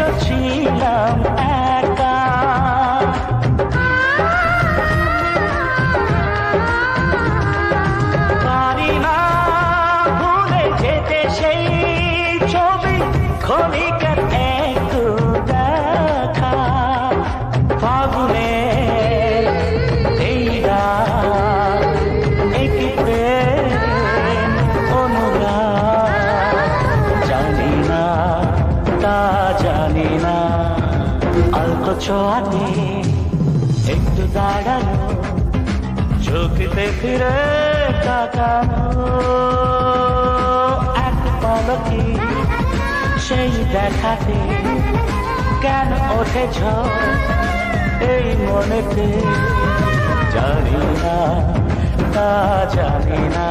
ছিল ছিলাম ছোঁয়াতে একটু দাঁড়ানো চোখতে ফিরে তাকানো। এক পলকে সেই দেখাতে কেন ওঠে এই মনেতে? জানি না তা জানি না